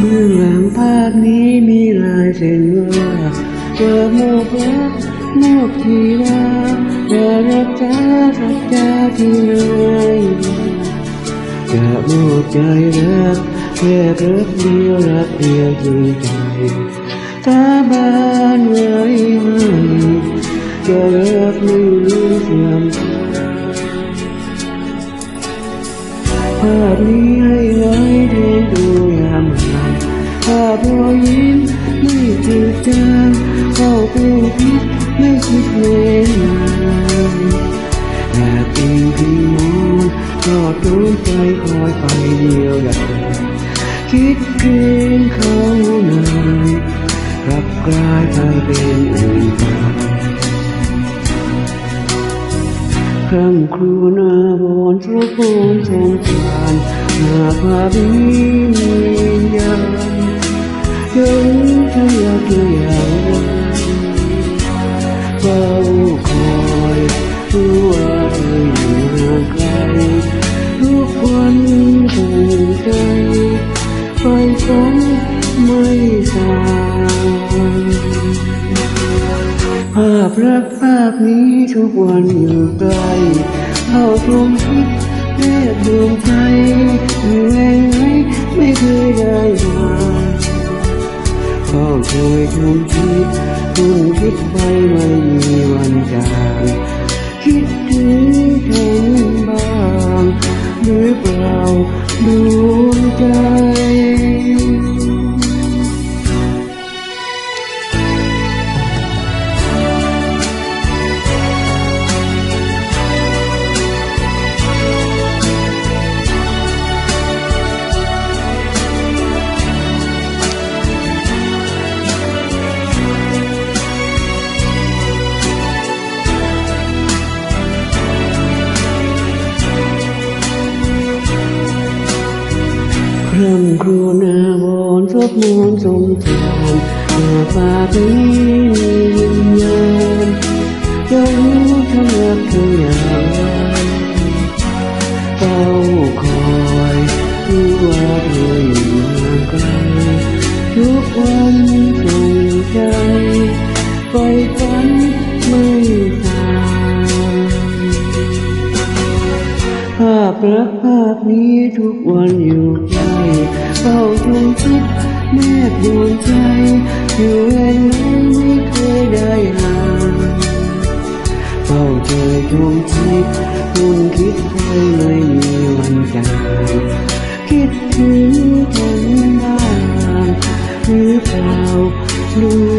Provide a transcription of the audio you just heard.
เบื้องหลังภาพนี้มีลายเซ็นว่าเจะมอบรักมอบทีรักจะรักษาสักจจาที่ไหนจะมอบใจรักแค่รักเดียวรักเดียวจริงใจสาบานไว้ให้จะรักไม่ลืมเสื่อมภาพนี้ให้ไว้เดินดูยามหลับภาพรอยยิ้มไม่จืดจางเข้าเป็นพิษไม่คิดเว้นนานแต่ปีที่มองก็ดวงใจคอยไปเดียวดายคิดถึงเขานานกลับกลายไปเป็นอื่นไปคำครูนาบอนทุกคนสงสารหาภาพนี้มียา เธออยากตัวอย่างเฝ้าคอยรู้ว่าเธออยู่ห่างไกลทุกวันห่วงใจไปฝันไม่สายภาพรักภาพนี้ทุกวันอยู่ไกลเข้าตรงคิดแนบดวงใจอยู่แห่งไหน คิดไปไม่มีวันจางคิดถึงเธอบ้างหรือเปล่าดวงใจ คร่ำครวอาบนซบมอนสมทานมาป่าปีมีวิญญาณจะรู้ทั้งรักทั้งอย่างเฝ้าคอยรู้ว่าเธออยู่ห่างไกลทุกวันส่งใจไปฝัน รักภาพนี้ทุกวันอยู่ใกล้เฝ้าจนคิดแม่ดวนใจ อยู่เองนั้นไม่เคยได้ห่างเฝ้าเจอดวงจิตคุงคิดไปไม่มีวันจางคิดถึงกนบ้างหรือเปล่าดู